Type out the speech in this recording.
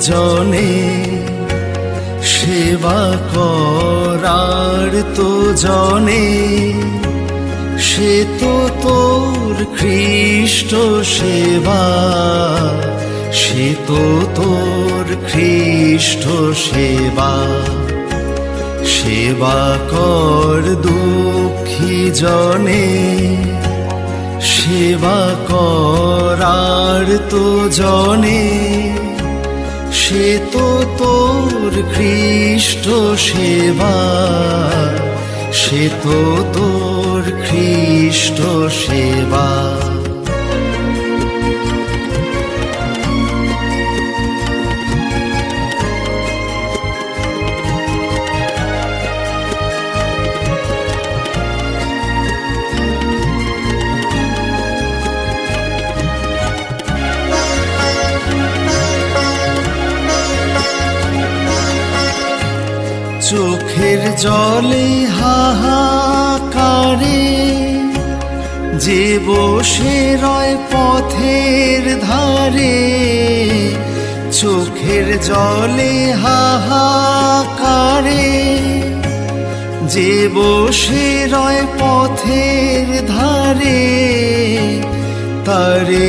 জনে, সেবা করার তো জনে। সে তো তোর খ্রিস্ট সেবা, সে তো তোর খ্রিস্ট সেবা। সেবা কর দুঃখী জনে, সেবা করার তো জনে সে তো তোর খ্রিস্ট সেবা সে তো তোর খ্রিস্ট সেবা। চোখের জলে হাহাকারে যে বসে রয় পথের ধারে, চোখের জলে হাহাকারে যে বসে রয় পথের ধারে, তারে